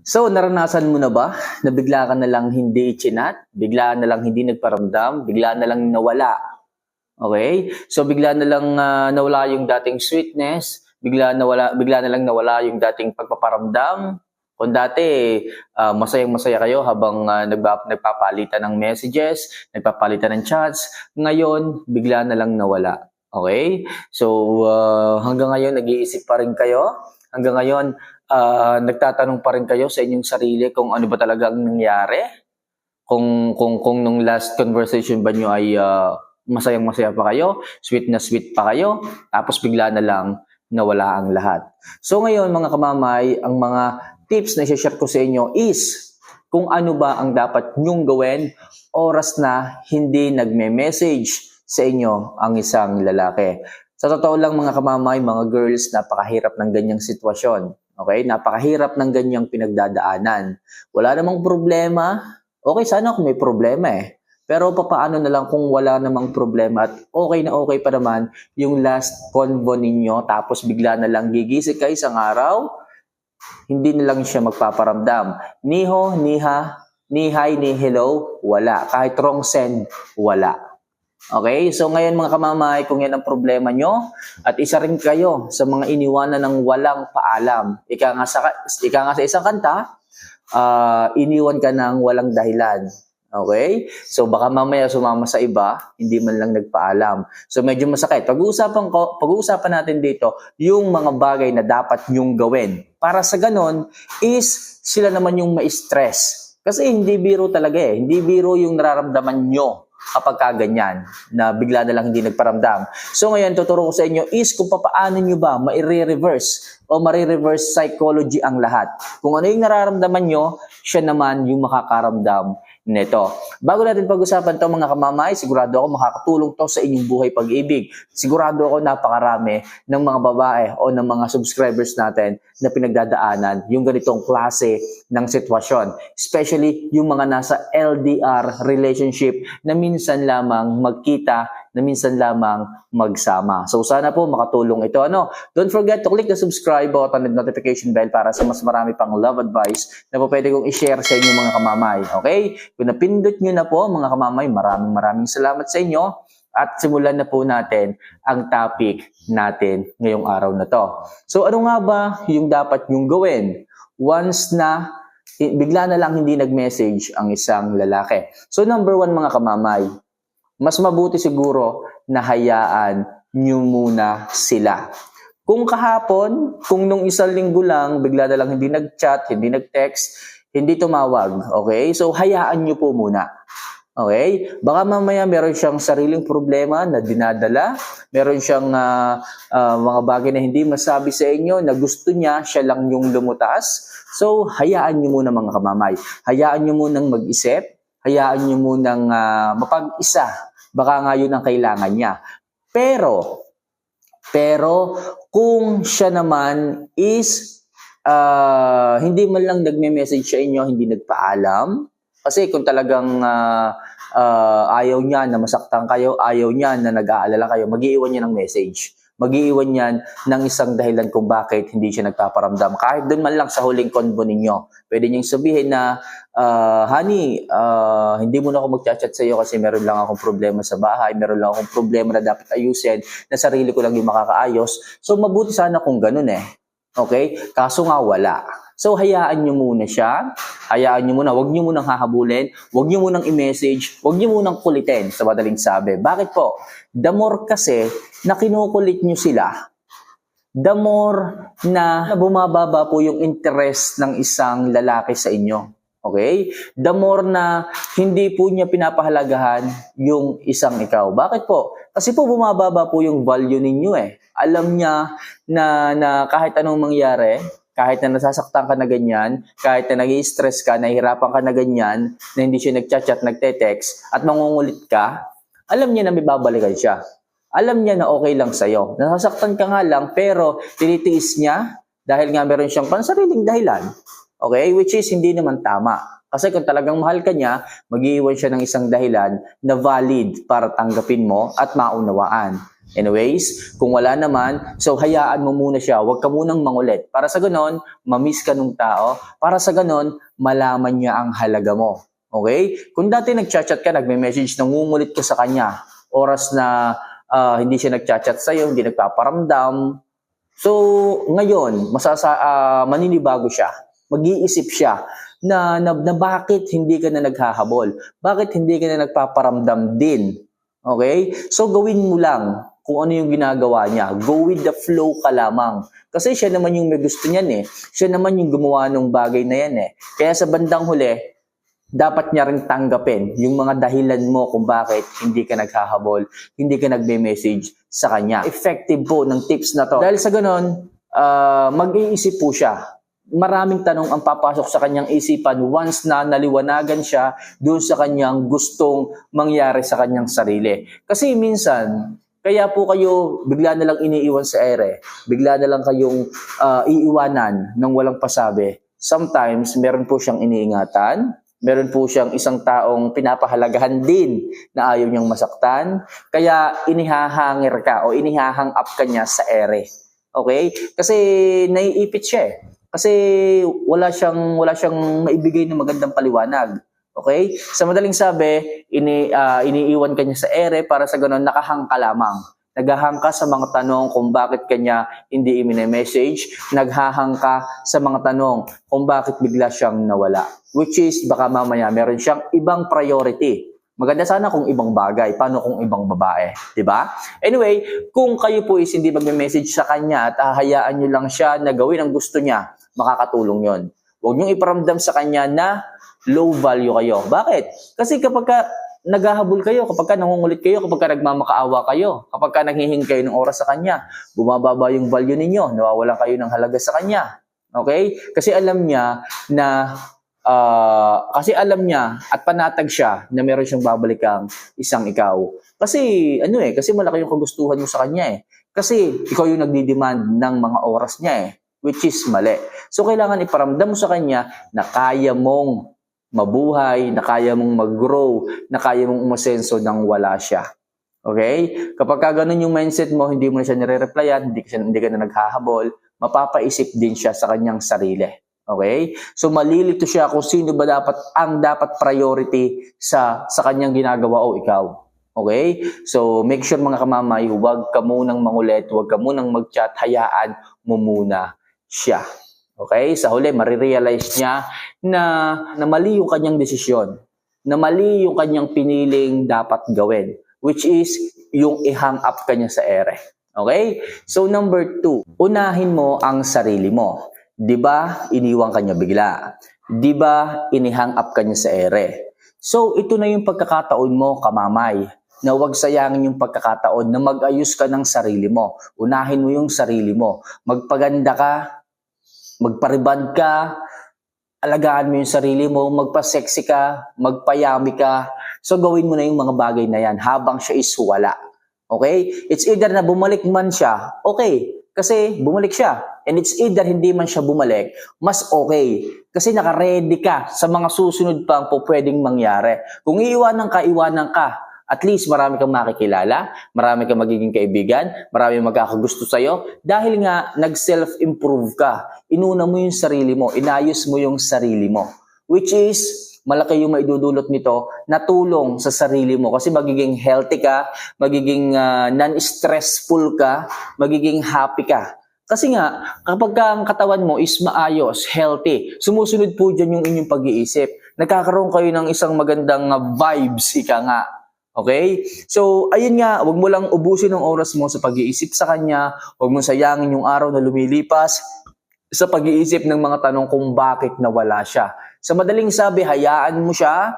So, naranasan mo na ba na bigla ka na lang hindi chinat? Bigla na lang hindi nagparamdam? Bigla na lang nawala? Okay? So, bigla na lang ah, nawala yung dating sweetness? Bigla, nawala, bigla na lang nawala yung dating pagpaparamdam? Kung dati, ah, masayang-masaya kayo habang ah, nagba- nagpapalitan ng messages, nagpapalitan ng chats, ngayon, bigla na lang nawala. Okay? So, ah, hanggang ngayon, nag-iisip pa rin kayo? Hanggang ngayon, ah, nagtatanong pa rin kayo sa inyong sarili kung ano ba talaga ang nangyari? Kung, kung, kung nung last conversation ba nyo ay ah, masayang-masaya pa kayo, sweet na sweet pa kayo, tapos bigla na lang nawala ang lahat. So ngayon mga kamamay, ang mga tips na share ko sa inyo is kung ano ba ang dapat nyong gawin oras na hindi nagme-message sa inyo ang isang lalaki. Sa totoo lang mga kamamay, mga girls, napakahirap ng ganyang sitwasyon. Okay? Napakahirap ng ganyang pinagdadaanan. Wala namang problema. Okay, sana kung may problema eh. Pero papaano na lang kung wala namang problema at okay na okay pa naman yung last convo ninyo tapos bigla na lang gigising ka isang araw, hindi na lang siya magpaparamdam. Niho, niha, ni hi, ni hello, wala. Kahit wrong send, wala. Okay? So ngayon mga kamamay, kung yan ang problema nyo, at isa rin kayo sa mga iniwanan ng walang paalam. Ika nga sa, ika nga sa isang kanta, ah, iniwan ka ng walang dahilan. Okay? So baka mamaya sumama sa iba, hindi man lang nagpaalam. So medyo masakit. Pag-uusapan ko, pag-uusapan natin dito yung mga bagay na dapat nyong gawin. Para sa ganon is sila naman yung ma-stress. Kasi hindi biro talaga eh. Hindi biro yung nararamdaman nyo kapag kaganyan na bigla na lang hindi nagparamdam. So ngayon, tuturo ko sa inyo is kung paano nyo ba ma-reverse o ma-reverse psychology ang lahat. Kung ano yung nararamdaman nyo, siya naman yung makakaramdam nito. Bago natin pag-usapan to mga kamamay, sigurado ako makakatulong to sa inyong buhay pag-ibig. Sigurado ako napakarami ng mga babae o ng mga subscribers natin na pinagdadaanan yung ganitong klase ng sitwasyon. Especially yung mga nasa LDR relationship na minsan lamang magkita na minsan lamang magsama. So sana po makatulong ito. Ano? Don't forget to click the subscribe button and notification bell para sa mas marami pang love advice na po pwede kong i-share sa inyo mga kamamay. Okay? Kung napindot nyo na po mga kamamay, maraming maraming salamat sa inyo. At simulan na po natin ang topic natin ngayong araw na to. So ano nga ba yung dapat nyong gawin once na bigla na lang hindi nag-message ang isang lalaki? So number one mga kamamay, mas mabuti siguro na hayaan nyo muna sila. Kung kahapon, kung nung isang linggo lang, bigla na lang hindi nag-chat, hindi nag-text, hindi tumawag, okay? So, hayaan nyo po muna. Okay? Baka mamaya meron siyang sariling problema na dinadala, meron siyang ah, ah, mga bagay na hindi masabi sa inyo na gusto niya, siya lang yung lumutas. So, hayaan nyo muna mga kamamay. Hayaan nyo munang mag-isip, hayaan nyo munang ah, mapag-isa. Baka nga yun ang kailangan niya. Pero, pero kung siya naman is ah, hindi man lang nagme-message sa inyo, hindi nagpaalam, kasi kung talagang ah, ah, ayaw niya na masaktan kayo, ayaw niya na nag-aalala kayo, mag-iiwan niya ng message. Mag-iiwan yan ng isang dahilan kung bakit hindi siya nagpaparamdam. Kahit doon man lang sa huling convo ninyo. Pwede niyong sabihin na, ah, honey, ah, hindi mo na ako mag-chat sa iyo kasi meron lang akong problema sa bahay, meron lang akong problema na dapat ayusin, na sarili ko lang yung makakaayos. So mabuti sana kung ganun eh. Okay? Kaso nga wala. So, hayaan nyo muna siya. Hayaan nyo muna. Huwag nyo munang hahabulin. Huwag nyo munang i-message. Huwag nyo munang kulitin sa madaling sabi. Bakit po? The more kasi na kinukulit nyo sila, the more na bumababa po yung interest ng isang lalaki sa inyo. Okay? The more na hindi po niya pinapahalagahan yung isang ikaw. Bakit po? Kasi po bumababa po yung value ninyo eh. Alam niya na, na kahit anong mangyari, kahit na nasasaktan ka na ganyan, kahit na nag stress ka, nahihirapan ka na ganyan, na hindi siya nagchat-chat, nagte-text, at mangungulit ka, alam niya na may babalikan siya. Alam niya na okay lang sa'yo. Nasasaktan ka nga lang, pero tinitiis niya dahil nga meron siyang pansariling dahilan. Okay? Which is hindi naman tama. Kasi kung talagang mahal ka niya, mag-iiwan siya ng isang dahilan na valid para tanggapin mo at maunawaan. Anyways, kung wala naman, so hayaan mo muna siya. Huwag ka munang mangulit. Para sa ganon, mamiss ka nung tao. Para sa ganon, malaman niya ang halaga mo. Okay? Kung dati nagchat-chat ka, nagme-message, nangungulit ka sa kanya, oras na ah, hindi siya nagchat-chat sa'yo, hindi nagpaparamdam. So, ngayon, masasa, ah, maninibago siya. Mag-iisip siya na, na, na bakit hindi ka na naghahabol? Bakit hindi ka na nagpaparamdam din? Okay? So, gawin mo lang kung ano yung ginagawa niya. Go with the flow ka lamang. Kasi siya naman yung may gusto niyan eh. Siya naman yung gumawa ng bagay na yan eh. Kaya sa bandang huli, dapat niya rin tanggapin yung mga dahilan mo kung bakit hindi ka naghahabol, hindi ka nagme-message sa kanya. Effective po ng tips na to. Dahil sa ganon, ah, mag-iisip po siya. Maraming tanong ang papasok sa kanyang isipan once na naliwanagan siya doon sa kanyang gustong mangyari sa kanyang sarili. Kasi minsan, kaya po kayo bigla na lang iniiwan sa ere, bigla na lang kayong ah, iiwanan ng walang pasabi. Sometimes, meron po siyang iniingatan, meron po siyang isang taong pinapahalagahan din na ayaw niyang masaktan, kaya inihahangir ka o inihahang up ka niya sa ere. Okay? Kasi naiipit siya eh. Kasi wala siyang wala siyang maibigay na magandang paliwanag. Okay? Sa madaling sabi, ini ah, iniiwan ka niya sa ere para sa ganun nakahang ka lamang. Naghahang ka sa mga tanong kung bakit kanya hindi i-message. Naghahang ka sa mga tanong kung bakit bigla siyang nawala. Which is, baka mamaya meron siyang ibang priority. Maganda sana kung ibang bagay. Paano kung ibang babae? 'Di ba? Anyway, kung kayo po is hindi magme-message sa kanya at hahayaan nyo lang siya na gawin ang gusto niya, makakatulong yon. Huwag niyong iparamdam sa kanya na low value kayo. Bakit? Kasi kapag ka naghahabol kayo, kapag ka nangungulit kayo, kapag ka nagmamakaawa kayo, kapag ka nanghihingi kayo ng oras sa kanya, bumababa yung value ninyo, nawawalan kayo ng halaga sa kanya. Okay? Kasi alam niya na ah, kasi alam niya at panatag siya na meron siyang babalikang isang ikaw. Kasi ano eh, kasi malaki yung kagustuhan mo sa kanya eh. Kasi ikaw yung nagdi-demand ng mga oras niya eh, which is mali. So kailangan iparamdam mo sa kanya na kaya mong mabuhay, na kaya mong mag-grow, na kaya mong umasenso nang wala siya. Okay? Kapag ka ganun yung mindset mo, hindi mo na siya nire-replyan, hindi, siya, hindi ka na naghahabol, mapapaisip din siya sa kanyang sarili. Okay? So malilito siya kung sino ba dapat ang dapat priority sa sa kanyang ginagawa o ikaw. Okay? So make sure mga kamamay, huwag ka munang mangulit, huwag ka munang mag-chat, hayaan mo muna siya. Okay? Sa huli, marirealize niya na, na mali yung kanyang desisyon. Na mali yung kanyang piniling dapat gawin. Which is, yung i-hang up ka niya sa ere. Okay? So number two, unahin mo ang sarili mo. 'Di ba? Iniwan ka niya bigla. 'Di ba? Inihang up ka niya sa ere. So ito na yung pagkakataon mo, kamamay, na huwag sayangin yung pagkakataon na mag-ayos ka ng sarili mo. Unahin mo yung sarili mo. Magpaganda ka, magpariband ka, alagaan mo yung sarili mo, magpa-sexy ka, magpayami ka. So gawin mo na yung mga bagay na yan habang siya is wala. Okay? It's either na bumalik man siya, okay. Kasi bumalik siya. And it's either hindi man siya bumalik, mas okay. Kasi naka-ready ka sa mga susunod pang po pwedeng mangyari. Kung iiwanan ka, iwanan ka. At least marami kang makikilala, marami kang magiging kaibigan, marami magkakagusto sa'yo. Dahil nga, nag-self-improve ka. Inuna mo yung sarili mo, inayos mo yung sarili mo. Which is, malaki yung maidudulot nito na tulong sa sarili mo kasi magiging healthy ka, magiging ah, non-stressful ka, magiging happy ka. Kasi nga, kapag ka ang katawan mo is maayos, healthy, sumusunod po dyan yung inyong pag-iisip. Nagkakaroon kayo ng isang magandang ah, vibes, ika nga. Okay? So, ayun nga, wag mo lang ubusin ng oras mo sa pag-iisip sa kanya, wag mo sayangin yung araw na lumilipas sa pag-iisip ng mga tanong kung bakit nawala siya. Sa madaling sabi, hayaan mo siya,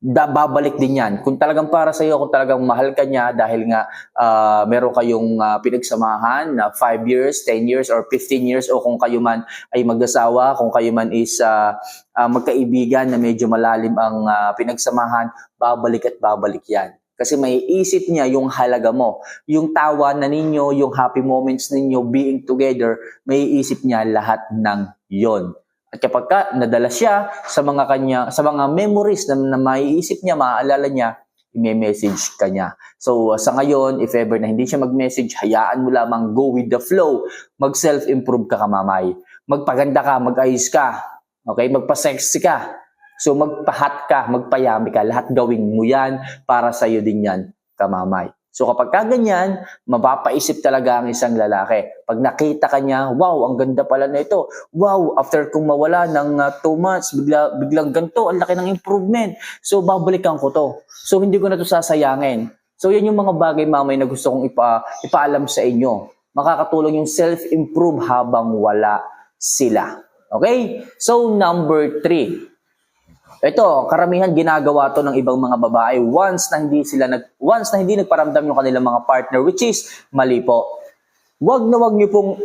da, babalik din yan. Kung talagang para sa iyo, kung talagang mahal ka niya dahil nga ah, meron kayong ah, pinagsamahan na 5 years, 10 years, or 15 years, o kung kayo man ay mag-asawa, kung kayo man is ah, ah, magkaibigan na medyo malalim ang ah, pinagsamahan, babalik at babalik yan. Kasi may isip niya yung halaga mo. Yung tawa na ninyo, yung happy moments ninyo, being together, may isip niya lahat ng yon. At kapag ka nadala siya sa mga kanya, sa mga memories na, na maiisip niya, maaalala niya, i-message ka niya. So, sa ngayon, if ever na hindi siya mag-message, hayaan mo lamang go with the flow. Mag-self-improve ka, kamamay. Magpaganda ka, mag-ayos ka. Okay? Magpa-sexy ka. So, magpahat ka, magpayami ka. Lahat gawin mo yan para sa'yo din yan, kamamay. So kapag ka ganyan, mapapaisip talaga ang isang lalaki. Pag nakita ka niya, wow, ang ganda pala na ito. Wow, after kong mawala ng 2 months, bigla, biglang ganito, ang laki ng improvement. So babalikan ko to. So hindi ko na to sasayangin. So yan yung mga bagay mamay na gusto kong ipa, ipaalam sa inyo. Makakatulong yung self-improve habang wala sila. Okay? So number three, ito, karamihan ginagawa to ng ibang mga babae once na hindi sila nag once na hindi nagparamdam yung kanilang mga partner which is mali po. Wag na wag niyo pong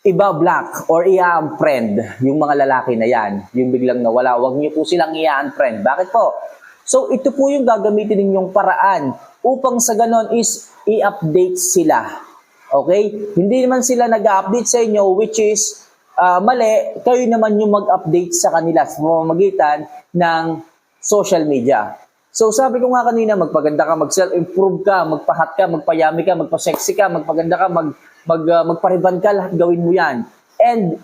iba-block or i-unfriend yung mga lalaki na yan, yung biglang nawala, wag niyo po silang i-unfriend. Bakit po? So ito po yung gagamitin ninyong paraan upang sa ganon is i-update sila. Okay? Hindi naman sila nag-update sa inyo which is ah, mali, kayo naman yung mag-update sa kanila sa pamamagitan ng social media. So sabi ko nga kanina, magpaganda ka, mag-self-improve ka, magpahat ka, magpayami ka, magpa-sexy ka, magpaganda ka, mag, mag, ah, magpariban ka, lahat gawin mo yan. And,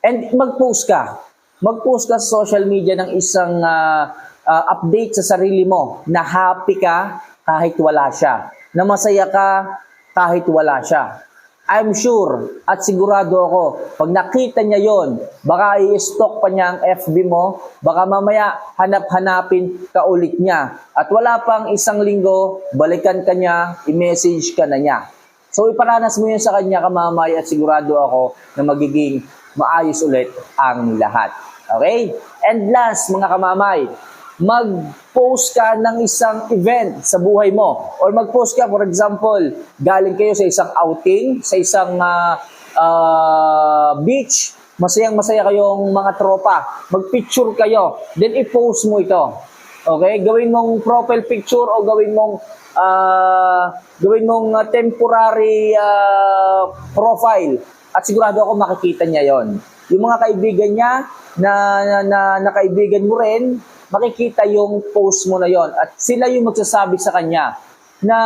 and mag-post ka. Mag-post ka sa social media ng isang ah, ah, update sa sarili mo na happy ka kahit wala siya. Na masaya ka kahit wala siya. I'm sure at sigurado ako, pag nakita niya yon, baka i-stalk pa niya ang FB mo, baka mamaya hanap-hanapin ka ulit niya. At wala pang isang linggo, balikan ka niya, i-message ka na niya. So iparanas mo yun sa kanya kamamay at sigurado ako na magiging maayos ulit ang lahat. Okay? And last, mga kamamay, mag-post ka ng isang event sa buhay mo. Or mag-post ka, for example, galing kayo sa isang outing, sa isang ah, ah, beach, masayang masaya kayong mga tropa. Mag-picture kayo, then i-post mo ito. Okay? Gawin mong profile picture o gawin mong ah, gawin mong ah, temporary ah, profile. At sigurado ako makikita niya yon. Yung mga kaibigan niya na, na, na, na kaibigan mo rin, makikita yung post mo na yon at sila yung magsasabi sa kanya na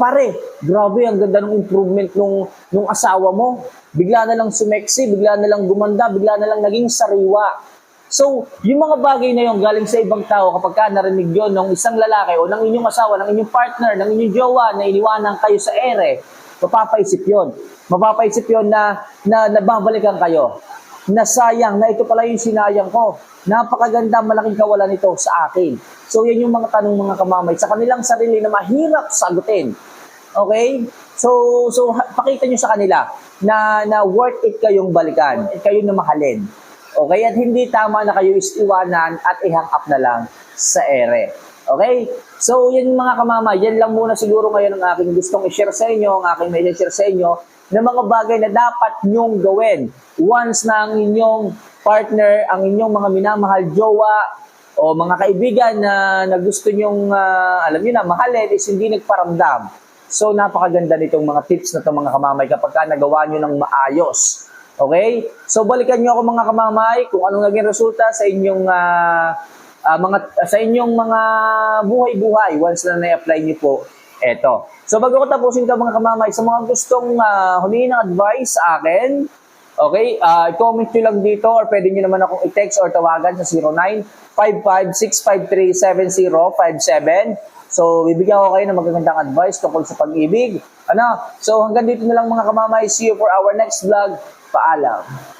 pare, grabe ang ganda ng improvement nung nung asawa mo. Bigla na lang sumeksi, bigla na lang gumanda, bigla na lang naging sariwa. So, yung mga bagay na yon galing sa ibang tao kapag ka narinig yon ng isang lalaki o ng inyong asawa, ng inyong partner, ng inyong jowa na iniwanan kayo sa ere, mapapaisip yon. Mapapaisip yon na, na nababalikan kayo na sayang, na ito pala yung sinayang ko. Napakaganda, malaking kawalan nito sa akin. So, yan yung mga tanong mga kamamay sa kanilang sarili na mahirap sagutin. Okay? So, so pakita nyo sa kanila na, na worth it kayong balikan, at kayo na mahalin. Okay? At hindi tama na kayo is iwanan at i-hang up na lang sa ere. Okay? So, yan mga kamama, yan lang muna siguro ngayon ang aking gustong i-share sa inyo, ang aking may share sa inyo, na mga bagay na dapat nyong gawin once na ang inyong partner, ang inyong mga minamahal jowa, o mga kaibigan na, na gusto nyong, ah, alam nyo na, mahalin is hindi nagparamdam. So, napakaganda nitong mga tips na itong mga kamamay kapag ka nagawa nyo ng maayos. Okay? So, balikan nyo ako mga kamamay kung anong naging resulta sa inyong ah, ah, mga sa inyong mga buhay-buhay once na na-apply nyo po eto. So bago ko tapusin ka mga kamamay, sa mga gustong uh, humingi ng advice sa akin, okay, ah, i-comment nyo lang dito or pwede nyo naman akong i-text or tawagan sa 0955-653-7057. So, bibigyan ko kayo ng magagandang advice tungkol sa pag-ibig. Ano? So, hanggang dito na lang mga kamamay. See you for our next vlog. Paalam.